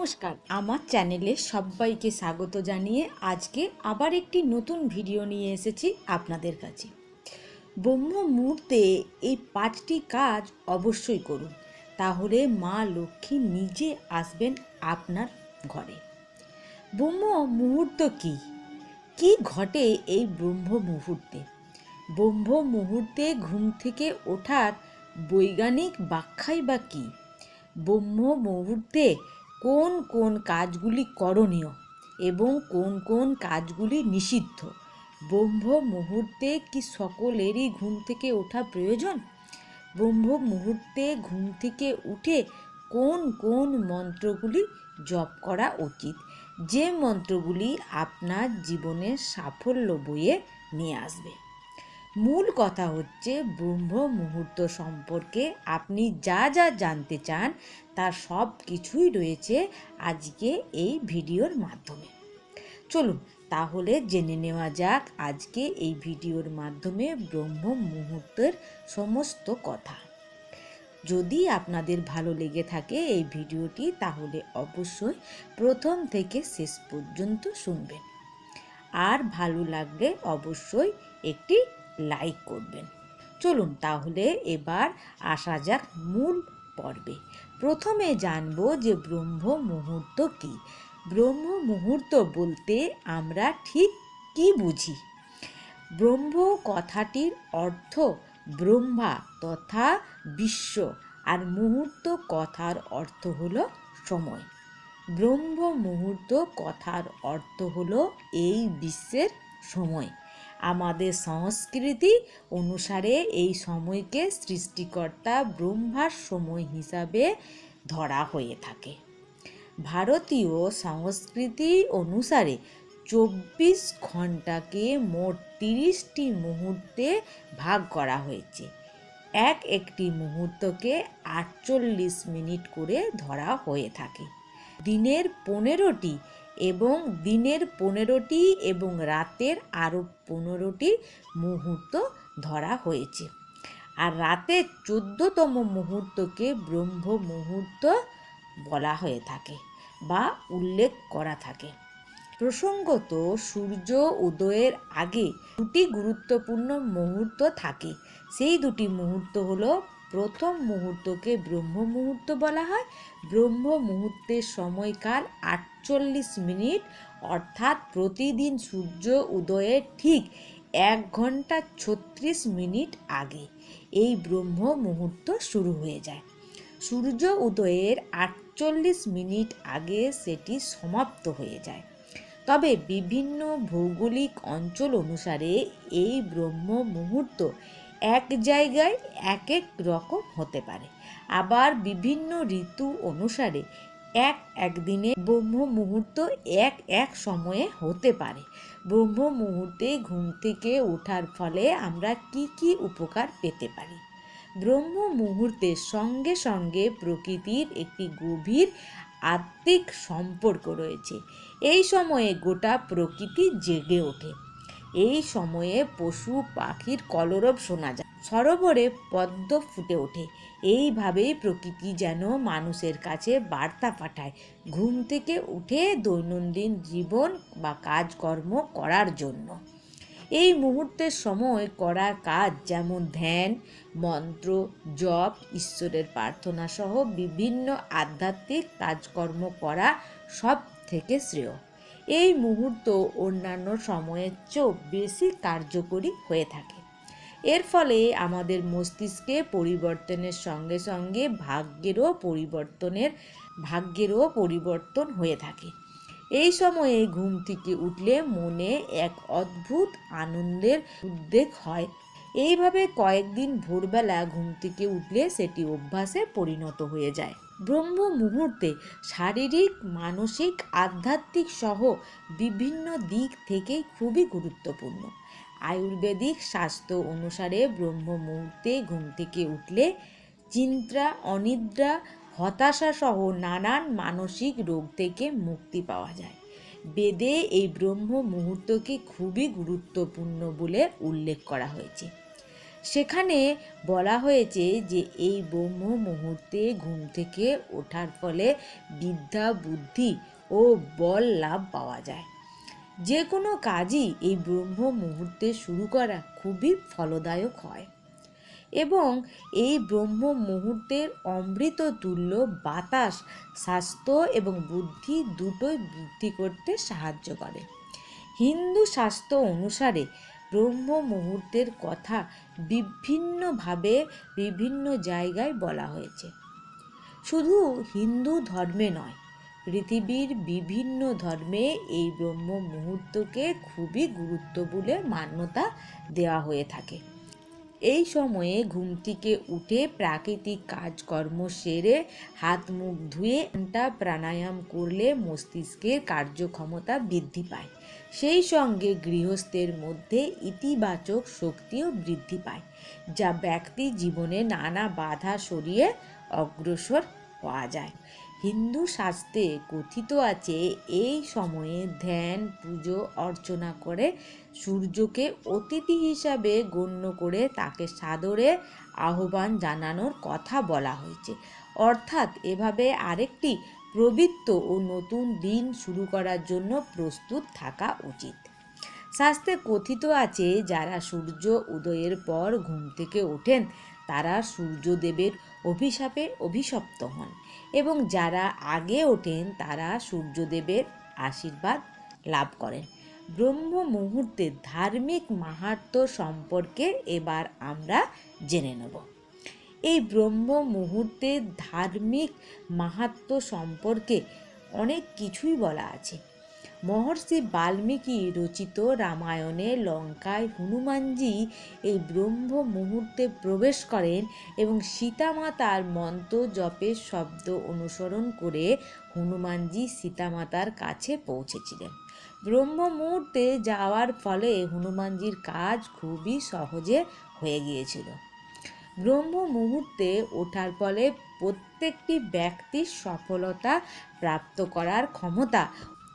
নমস্কার। আমার চ্যানেলে সবাইকে স্বাগত জানিয়ে আজকে আবার একটি নতুন ভিডিও নিয়ে এসেছি আপনাদের কাছে। ব্রহ্ম মুহূর্তে এই পাঁচটি কাজ অবশ্যই করুন। তাহলে মা লক্ষ্মী নিজে আসবেন আপনার ঘরে। ব্রহ্ম মুহূর্ত কি? কি ঘটে এই ব্রহ্ম মুহূর্তে? ব্রহ্ম মুহূর্তে ঘুম থেকে ওঠার বৈজ্ঞানিক ব্যাখ্যাই বা কী? ব্রহ্ম মুহূর্তে কোন কোন কাজগুলি করণীয় এবং কোন কোন কাজগুলি নিষিদ্ধ? ব্রহ্ম মুহূর্তে কি সকলেরই ঘুম থেকে ওঠা প্রয়োজন? ব্রহ্ম মুহূর্তে ঘুম থেকে উঠে কোন কোন মন্ত্রগুলি জপ করা উচিত? যে মন্ত্রগুলি আপনার জীবনের সাফল্য বয়ে নিয়ে আসবে। মূল কথা হচ্ছে ব্রহ্ম মুহূর্ত সম্পর্কে আপনি যা যা জানতে চান, তার সব কিছুই রয়েছে আজকে এই ভিডিওর মাধ্যমে। চলুন, তাহলে জেনে নেওয়া যাক আজকে এই ভিডিওর মাধ্যমে ব্রহ্ম মুহূর্তের সমস্ত কথা। যদি আপনাদের ভালো লেগে থাকে এই ভিডিওটি, তাহলে অবশ্যই প্রথম থেকে শেষ পর্যন্ত শুনবেন। আর ভালো লাগলে অবশ্যই একটি লাইক করবেন। চলুন তাহলে এবার আসা যাক মূল পর্বে। প্রথমে জানব যে ব্রহ্ম মুহূর্ত কি। ব্রহ্ম মুহূর্ত বলতে আমরা ঠিক কি বুঝি? ব্রহ্ম কথাটির অর্থ ব্রহ্মা তথা বিশ্ব, আর মুহূর্ত কথার অর্থ হল সময়। ব্রহ্ম মুহূর্ত কথার অর্থ হল এই বিশ্বের সময়। আমাদের সংস্কৃতি অনুসারে এই সময়কে সৃষ্টিকর্তা ব্রহ্মার সময় হিসাবে ধরা হয়ে থাকে। ভারতীয় সংস্কৃতি অনুসারে চব্বিশ ঘন্টাকে মোট তিরিশটি মুহূর্তে ভাগ করা হয়েছে। এক একটি মুহূর্তকে আটচল্লিশ মিনিট করে ধরা হয়ে থাকে। দিনের পনেরোটি এবং দিনের পনেরোটি এবং রাতের আরও পনেরোটি মুহূর্ত ধরা হয়েছে। আর রাতের চোদ্দতম মুহূর্তকে ব্রহ্ম মুহূর্ত বলা হয়ে থাকে বা উল্লেখ করা থাকে। প্রসঙ্গত, সূর্য উদয়ের আগে দুটি গুরুত্বপূর্ণ মুহূর্ত থাকে। সেই দুটি মুহূর্ত হলো প্রথম মুহূর্তকে ব্রহ্ম মুহূর্ত বলা হয়। ব্রহ্ম মুহূর্তের সময়কাল আটচল্লিশ মিনিট, অর্থাৎ প্রতিদিন সূর্য উদয়ের ঠিক এক ঘণ্টা ছত্রিশ মিনিট আগে এই ব্রহ্ম মুহূর্ত শুরু হয়ে যায়। সূর্য উদয়ের আটচল্লিশ মিনিট আগে সেটি সমাপ্ত হয়ে যায়। তবে বিভিন্ন ভৌগোলিক অঞ্চল অনুসারে এই ব্রহ্ম মুহূর্ত এক জায়গায় এক এক রকম হতে পারে। আবার বিভিন্ন ঋতু অনুসারে এক এক দিনে ব্রহ্ম মুহূর্ত এক এক সময়ে হতে পারে। ব্রহ্ম মুহূর্তে ঘুম থেকে ওঠার ফলে আমরা কি কি উপকার পেতে পারি? ব্রহ্ম মুহূর্তের সঙ্গে সঙ্গে প্রকৃতির একটি গভীর আত্মিক সম্পর্ক রয়েছে। এই সময়ে গোটা প্রকৃতি জেগে ওঠে। এই সময়ে পশু পাখির কলরব শোনা যায়। সরোবরে পদ্ম ফুটে ওঠে। এইভাবেই প্রকৃতি যেন মানুষের কাছে বার্তা পাঠায়। ঘুম থেকে উঠে দৈনন্দিন জীবন বা কাজকর্ম করার জন্য। এই মুহূর্তের সময় করা কাজ যেমন ধ্যান, মন্ত্র, জপ, ঈশ্বরের প্রার্থনা সহ বিভিন্ন আধ্যাত্মিক কাজকর্ম করা সব থেকে শ্রেয়। এই মুহূর্ত অন্যান্য সময়ের চেয়েও বেশি কার্যকরী হয়ে থাকে। এর ফলে আমাদের মস্তিষ্কে পরিবর্তনের সঙ্গে সঙ্গে ভাগ্যেরও পরিবর্তনের, ভাগ্যেরও পরিবর্তন হয়ে থাকে। এই সময়ে ঘুম থেকে উঠলে মনে এক অদ্ভুত আনন্দের উদ্বেগ হয়। এইভাবে কয়েকদিন ভোরবেলা ঘুম থেকে উঠলে সেটি অভ্যাসে পরিণত হয়ে যায়। ব্রহ্ম মুহূর্তে শারীরিক, মানসিক, আধ্যাত্মিক সহ বিভিন্ন দিক থেকে খুবই গুরুত্বপূর্ণ। আয়ুর্বেদিক স্বাস্থ্য অনুসারে ব্রহ্ম মুহূর্তে ঘুম থেকে উঠলে চিন্তা, অনিদ্রা, হতাশা সহ নানান মানসিক রোগ থেকে মুক্তি পাওয়া যায়। বেদে এই ব্রহ্ম মুহূর্তকে খুবই গুরুত্বপূর্ণ বলে উল্লেখ করা হয়েছে। সেখানে বলা হয়েছে যে এই ব্রহ্ম মুহূর্তে ঘুম থেকে ওঠার ফলে বিদ্যা, বুদ্ধি ও বল লাভ পাওয়া যায়। যে কোনো কাজই এই ব্রহ্ম মুহূর্তে শুরু করা খুবই ফলদায়ক হয় এবং এই ব্রহ্ম মুহূর্তের অমৃত তুল্য, বাতাস, স্বাস্থ্য এবং বুদ্ধি দুটোই বৃদ্ধি করতে সাহায্য করে। হিন্দু শাস্ত্র অনুসারে ব্রহ্ম মুহূর্তের কথা বিভিন্নভাবে বিভিন্ন জায়গায় বলা হয়েছে। শুধু হিন্দু ধর্মে নয়, পৃথিবীর বিভিন্ন ধর্মে এই ব্রহ্ম মুহূর্তকে খুবই গুরুত্ব বলে মান্যতা দেওয়া হয়ে থাকে। এই সময়ে ঘুম থেকে উঠে প্রাকৃতিক কাজকর্ম সেরে হাত মুখ ধুয়ে ঘণ্টা প্রাণায়াম করলে মস্তিষ্কের কার্যক্ষমতা বৃদ্ধি পায়। সেই সঙ্গে গৃহস্থের মধ্যে ইতিবাচক শক্তিও বৃদ্ধি পায়, যা ব্যক্তি জীবনে নানা বাধা সরিয়ে অগ্রসর হওয়া যায়। হিন্দু শাস্ত্রে কথিত আছে, এই সময়ে ধ্যান, পুজো, অর্চনা করে সূর্যকে অতিথি হিসাবে গণ্য করে তাকে সাদরে আহ্বান জানানোর কথা বলা হয়েছে। অর্থাৎ এভাবে আরেকটি প্রবৃত্ত ও নতুন দিন শুরু করার জন্য প্রস্তুত থাকা উচিত। শাস্ত্রে কথিত আছে, যারা সূর্য উদয়ের পর ঘুম থেকে ওঠেন, তারা সূর্যদেবের অভিশাপে অভিশপ্ত হন। এবং যারা আগে ওঠেন, তারা সূর্যদেবের আশীর্বাদ লাভ করেন। ব্রহ্ম মুহূর্তে ধার্মিক মাহাত্ম সম্পর্কে এবার আমরা জেনে নেব। এই ব্রহ্ম মুহূর্তে ধার্মিক মাহাত্ম সম্পর্কে অনেক কিছুই বলা আছে। মহর্ষি বাল্মীকি রচিত রামায়ণে লঙ্কায় হনুমানজি এই ব্রহ্ম মুহূর্তে প্রবেশ করেন এবং সীতামাতার মন্ত্র জপের শব্দ অনুসরণ করে হনুমানজি সীতামাতার কাছে পৌঁছেছিলেন। ব্রহ্ম মুহূর্তে যাওয়ার ফলে হনুমানজির কাজ খুবই সহজে হয়ে গিয়েছিল। ব্রহ্ম মুহূর্তে ওঠার ফলে প্রত্যেকটি ব্যক্তির সফলতা প্রাপ্ত করার ক্ষমতা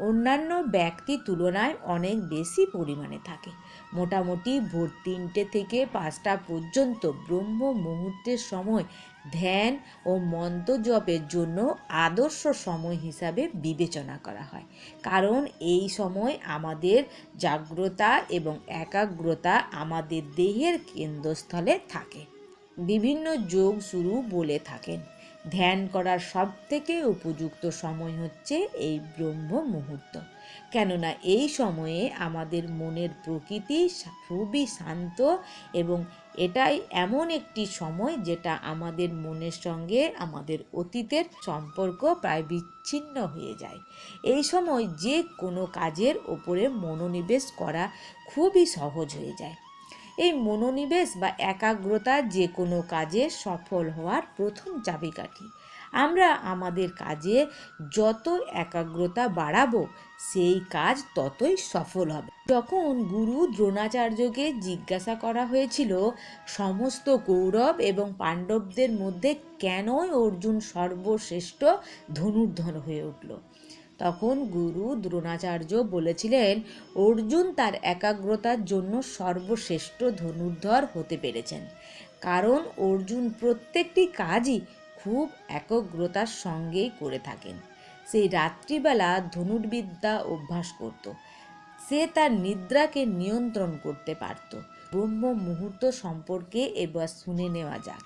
অন্যান্য ব্যক্তির তুলনায় অনেক বেশি পরিমাণে থাকে। মোটামুটি ভোর তিনটে থেকে পাঁচটা পর্যন্ত ব্রহ্ম মুহূর্তের সময় ধ্যান ও মন্ত্র জপের জন্য আদর্শ সময় হিসাবে বিবেচনা করা হয়। কারণ এই সময় আমাদের জাগ্রতা এবং একাগ্রতা আমাদের দেহের কেন্দ্রস্থলে থাকে। বিভিন্ন যোগ শুরু বলে থাকেন। ধ্যান করার সব থেকে উপযুক্ত সময় হচ্ছে এই ব্রহ্ম মুহূর্ত। কেননা এই সময়ে আমাদের মনের প্রকৃতি খুবই শান্ত এবং এটাই এমন একটি সময় যেটা আমাদের মনের সঙ্গে আমাদের অতীতের সম্পর্ক প্রায় বিচ্ছিন্ন হয়ে যায়। এই সময় যে কোনো কাজের ওপরে মনোনিবেশ করা খুবই সহজ হয়ে যায়। এই মনোনিবেশ বা একাগ্রতা যে কোনো কাজে সফল হওয়ার প্রথম চাবিকাঠি। আমরা আমাদের কাজে যত একাগ্রতা বাড়াবো, সেই কাজ ততই সফল হবে। যখন গুরু দ্রোণাচার্যকে জিজ্ঞাসা করা হয়েছিল, সমস্ত কৌরব এবং পাণ্ডবদের মধ্যে কেনই অর্জুন সর্বশ্রেষ্ঠ ধনুর্ধন হয়ে উঠল? তখন গুরু দ্রোণাচার্য বলেছিলেন, অর্জুন তার একাগ্রতার জন্য সর্বশ্রেষ্ঠ ধনুর্ধর হতে পেরেছেন। কারণ অর্জুন প্রত্যেকটি কাজই খুব একাগ্রতার সঙ্গেই করে থাকেন। সেই রাত্রিবেলা ধনুর্বিদ্যা অভ্যাস করত। সে তার নিদ্রাকে নিয়ন্ত্রণ করতে পারত। ব্রহ্ম মুহূর্ত সম্পর্কে এবার শুনে নেওয়া যাক।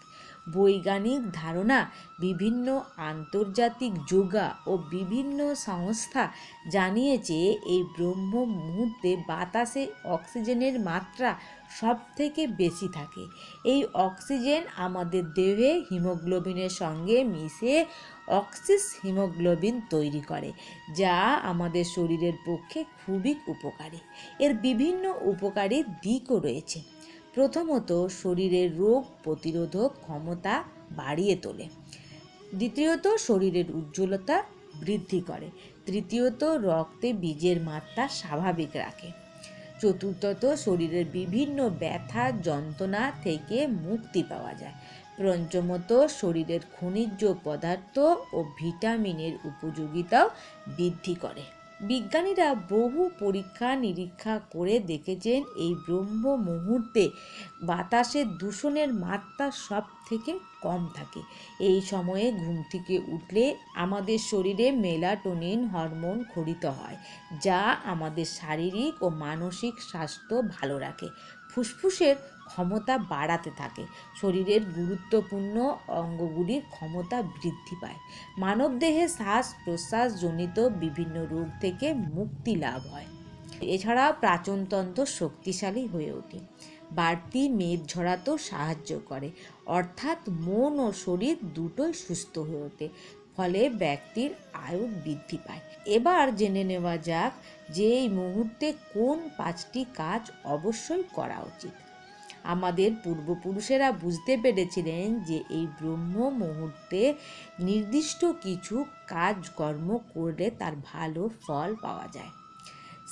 বৈজ্ঞানিক ধারণা, বিভিন্ন আন্তর্জাতিক যোগা ও বিভিন্ন সংস্থা জানিয়েছে এই ব্রহ্ম মুহূর্তে বাতাসে অক্সিজেনের মাত্রা সব থেকে বেশি থাকে। এই অক্সিজেন আমাদের দেহে হিমোগ্লোবিনের সঙ্গে মিশে অক্সিস হিমোগ্লোবিন তৈরি করে, যা আমাদের শরীরের পক্ষে খুবই উপকারী। এর বিভিন্ন উপকারী দিকও রয়েছে। প্রথমত শরীরের রোগ প্রতিরোধক ক্ষমতা বাড়িয়ে তোলে। দ্বিতীয়ত শরীরের উজ্জ্বলতা বৃদ্ধি করে। তৃতীয়ত রক্তে বীজের মাত্রা স্বাভাবিক রাখে। চতুর্থত শরীরের বিভিন্ন ব্যথা, যন্ত্রণা থেকে মুক্তি পাওয়া যায়। পঞ্চমত শরীরের খনিজ পদার্থ ও ভিটামিনের উপযোগিতাও বৃদ্ধি করে। বিজ্ঞানীরা বহু পরীক্ষা নিরীক্ষা করে দেখেছেন এই ব্রহ্ম মুহূর্তে বাতাসের দূষণের মাত্রা সব থেকে কম থাকে। এই সময়ে ঘুম থেকে উঠলে আমাদের শরীরে মেলাটোনিন হরমোন খরিত হয়, যা আমাদের শারীরিক ও মানসিক স্বাস্থ্য ভালো রাখে। ফুসফুসের ক্ষমতা বাড়াতে থাকে। শরীরের গুরুত্বপূর্ণ অঙ্গগুলির ক্ষমতা বৃদ্ধি পায়। মানবদেহে শ্বাস প্রশ্বাসজনিত বিভিন্ন রোগ থেকে মুক্তি লাভ হয়। এছাড়া প্রাচনতন্ত্র শক্তিশালী হয়ে ওঠে। বাড়তি মেদ ঝরাতেও সাহায্য করে। অর্থাৎ মন ও শরীর দুটোই সুস্থ হয়ে ওঠে, ফলে ব্যক্তির আয়ু বৃদ্ধি পায়। এবার জেনে নেওয়া যাক যে এই মুহূর্তে কোন পাঁচটি কাজ অবশ্যই করা উচিত। আমাদের পূর্বপুরুষেরা বুঝতে পেরেছিলেন যে এই ব্রহ্ম মুহূর্তে নির্দিষ্ট কিছু কাজকর্ম করলে তার ভালো ফল পাওয়া যায়।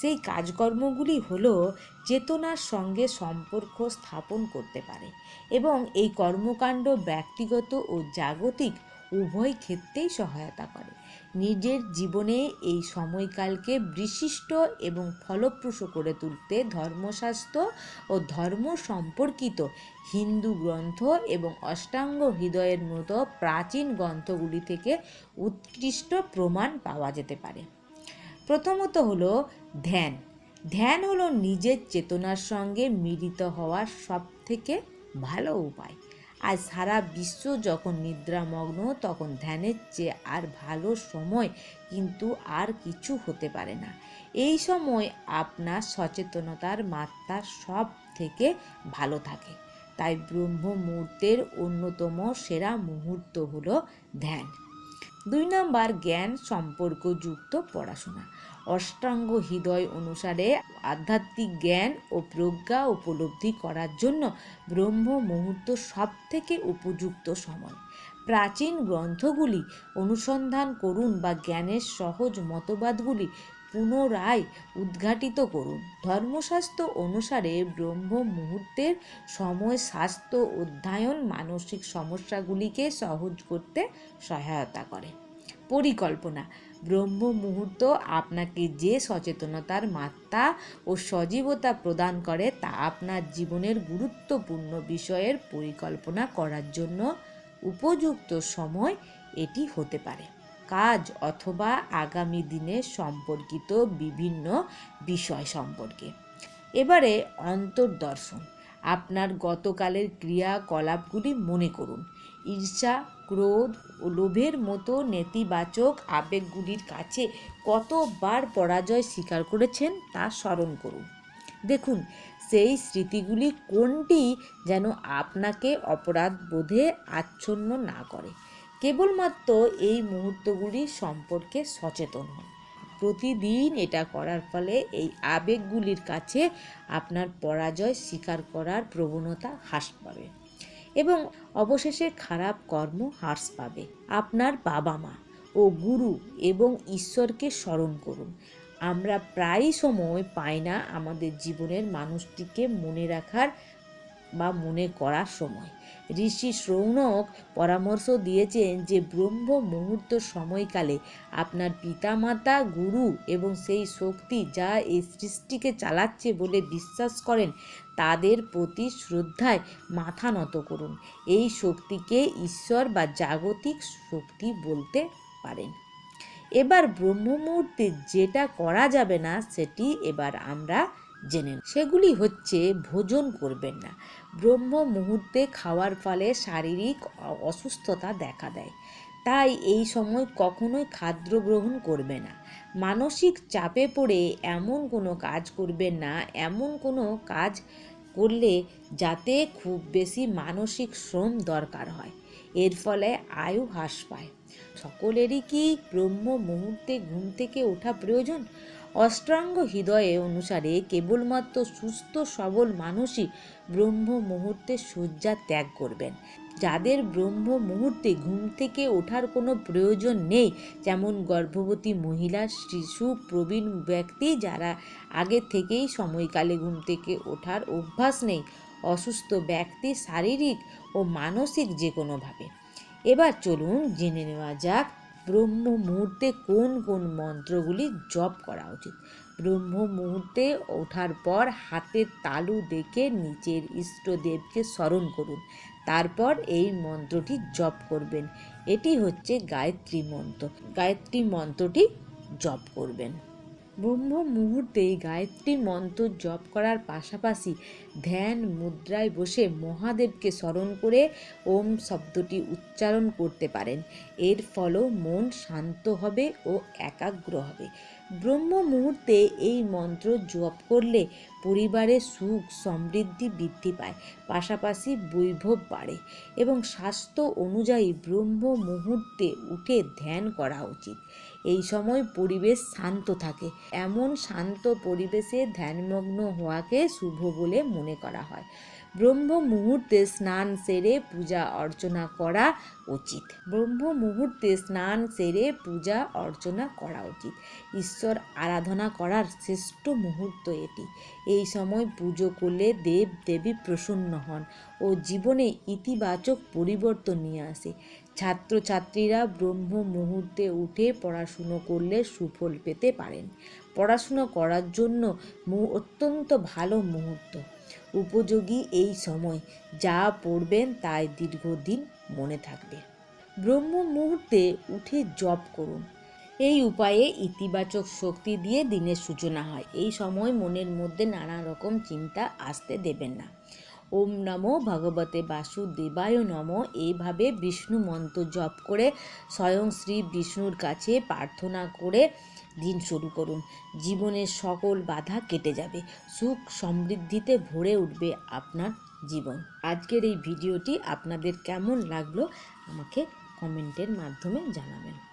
সেই কাজকর্মগুলি হল চেতনার সঙ্গে সম্পর্ক স্থাপন করতে পারে এবং এই কর্মকাণ্ড ব্যক্তিগত ও জাগতিক উভয় ক্ষেত্রেই সহায়তা করে। নিজের জীবনে এই সময়কালকে বিশিষ্ট এবং ফলপ্রসূ করে তুলতে ধর্মশাস্ত্র ও ধর্ম সম্পর্কিত হিন্দু গ্রন্থ এবং অষ্টাঙ্গ হৃদয়ের মতো প্রাচীন গ্রন্থগুলি থেকে উৎকৃষ্ট প্রমাণ পাওয়া যেতে পারে। প্রথমত হলো ধ্যান। ধ্যান হলো নিজের চেতনার সঙ্গে মিলিত হওয়ার সব থেকে ভালো উপায়। আর সারা বিশ্ব যখন নিদ্রামগ্ন, তখন ধ্যানের চেয়ে আর ভালো সময় কিন্তু আর কিছু হতে পারে না। এই সময় আপনার সচেতনতার মাত্রা সব থেকে ভালো থাকে। তাই ব্রহ্ম মুহূর্তের অন্যতম সেরা মুহূর্ত হলো ধ্যান। দুই নম্বর, জ্ঞান সম্পর্কযুক্ত পড়াশোনা। অষ্টাঙ্গ হৃদয় অনুসারে আধ্যাত্মিক জ্ঞান ও প্রজ্ঞা উপলব্ধি করার জন্য ব্রহ্ম মুহূর্ত সব থেকে উপযুক্ত সময়। প্রাচীন গ্রন্থগুলি অনুসন্ধান করুন বা জ্ঞানের সহজ মতবাদগুলি পুনরায় উদ্ঘাটিত করুন। ধর্মশাস্ত্র অনুসারে ব্রহ্ম মুহূর্তের সময় স্বাস্থ্য, অধ্যয়ন, মানসিক সমস্যাগুলিকে সহজ করতে সহায়তা করে। পরিকল্পনা ব্রহ্ম মুহূর্ত আপনাকে যে সচেতনতার মাত্রা ও সজীবতা প্রদান করে তা আপনার জীবনের গুরুত্বপূর্ণ বিষয়ের পরিকল্পনা করার জন্য উপযুক্ত সময় এটি হতে পারে। কাজ অথবা আগামী দিনে সম্পর্কিত বিভিন্ন বিষয় সম্পর্কে। এবারে অন্তর্দর্শন। আপনার গতকালের ক্রিয়াকলাপগুলি মনে করুন। ঈর্ষা ক্রোধ ও লোভের মতো নেতিবাচক আবেগগুলির কাছে কতবার পরাজয় স্বীকার করেছেন তা স্মরণ করুন। দেখুন, সেই স্মৃতিগুলি কোনটি যেন আপনাকে অপরাধ বোধে আচ্ছন্ন না করে। কেবলমাত্র এই মুহূর্তগুলি সম্পর্কে সচেতন হন। প্রতিদিন এটা করার ফলে এই আবেগগুলির কাছে আপনার পরাজয় স্বীকার করার প্রবণতা হ্রাস পাবে। এবং অবশেষে খারাপ কর্ম হ্রাস পাবে। আপনার বাবা মা ও গুরু এবং ঈশ্বরকে স্মরণ করুন। আমরা প্রায় সময় পাই না আমাদের জীবনের মানুষটিকে মনে রাখার বা মনে করার সময়। ঋষি শ্রৌণক পরামর্শ দিয়েছেন যে, ব্রহ্ম মুহূর্ত সময়কালে আপনার পিতামাতা, গুরু এবং সেই শক্তি যা এই সৃষ্টিকে চালাচ্ছে বলে বিশ্বাস করেন, তাদের প্রতি শ্রদ্ধায় মাথা নত করুন। এই শক্তিকে ঈশ্বর বা জাগতিক শক্তি বলতে পারেন। এবার ব্রহ্ম মুহূর্তে যেটা করা যাবে না, সেটি এবার আমরা জেনে সেগুলি হচ্ছে ভোজন করবেন না। ব্রহ্ম মুহূর্তে খাওয়ার ফলে শারীরিক অসুস্থতা দেখা দেয়। তাই এই সময় কখনোই খাদ্য গ্রহণ করবে না। মানসিক চাপে পড়ে এমন কোনো কাজ করবেন না, এমন কোনো কাজ করলে যাতে খুব বেশি মানসিক শ্রম দরকার হয়। এর ফলে আয়ু হ্রাস পায়। সকলেরই কি ব্রহ্ম মুহূর্তে ঘুম থেকে ওঠা প্রয়োজন? অষ্টাঙ্গ হৃদয়ে অনুসারে কেবলমাত্র সুস্থ, সবল মানুষই ব্রহ্ম মুহূর্তে শয্যা ত্যাগ করবেন। যাদের ব্রহ্ম মুহূর্তে ঘুম থেকে ওঠার কোনো প্রয়োজন নেই, যেমন গর্ভবতী মহিলা, শিশু, প্রবীণ ব্যক্তি, যারা আগে থেকেই সময়কালে ঘুম থেকে ওঠার অভ্যাস নেই, অসুস্থ ব্যক্তি, শারীরিক ও মানসিক যে কোনোভাবে এবার চলুন জেনে নেওয়া যাক ব্রহ্ম মুহূর্তে কোন কোন মন্ত্রগুলি জপ করা উচিত? ব্রহ্ম মুহূর্তে ওঠার পর হাতের তালু দেখে নিচের ইষ্টদেবকে স্মরণ করুন। তারপর এই মন্ত্রটি জপ করবেন। এটি হচ্ছে গায়ত্রী মন্ত্র। গায়ত্রী মন্ত্রটি জপ করবেন। ব্রহ্ম মুহূর্তে গায়ত্রী মন্ত্র জপ করার পাশাপাশি ধ্যান মুদ্রায় বসে মহাদেবকে স্মরণ করে ওম শব্দটি উচ্চারণ করতে পারেন। এর ফলও মন শান্ত হবে ও একাগ্র হবে। ব্রহ্ম মুহূর্তে এই মন্ত্র জপ করলে পরিবারে সুখ, সমৃদ্ধি বৃদ্ধি পায়, পাশাপাশি বৈভব বাড়ে এবং স্বাস্থ্য অনুযায়ী ব্রহ্ম মুহূর্তে উঠে ধ্যান করা উচিত। এই সময় পরিবেশ শান্ত থাকে। এমন শান্ত পরিবেশে ধ্যানমগ্ন হওয়াকে শুভ বলে মনে করা হয়। ব্রহ্ম মুহূর্তে স্নান সেরে পূজা অর্চনা করা উচিত। ব্রহ্ম মুহূর্তে স্নান সেরে পূজা অর্চনা করা উচিত। ঈশ্বর আরাধনা করার শ্রেষ্ঠ মুহূর্ত এটি। এই সময় পুজো করলে দেব দেবী প্রসন্ন হন ও জীবনে ইতিবাচক পরিবর্তন নিয়ে আসে। ছাত্রছাত্রীরা ব্রহ্ম মুহূর্তে উঠে পড়াশুনো করলে সুফল পেতে পারেন। পড়াশুনো করার জন্য অত্যন্ত ভালো মুহূর্ত। উপযোগী এই সময়, যা পড়বেন তাই দীর্ঘদিন মনে থাকবে। ব্রহ্ম মুহূর্তে উঠে জপ করুন। এই উপায়ে ইতিবাচক শক্তি দিয়ে দিনের সূচনা হয়। এই সময় মনের মধ্যে নানা রকম চিন্তা আসতে দেবেন না। ওম নমো ভগবতে বাসুদেবায় নম। এইভাবে বিষ্ণু মন্ত্র জপ করে স্বয়ং শ্রী বিষ্ণুর কাছে প্রার্থনা করে দিন শুরু করুন। জীবনের সকল বাধা কেটে যাবে। সুখ সমৃদ্ধিতে ভরে উঠবে আপনার জীবন। আজকের এই ভিডিওটি আপনাদের কেমন লাগল আমাকে কমেন্টের মাধ্যমে জানাবেন।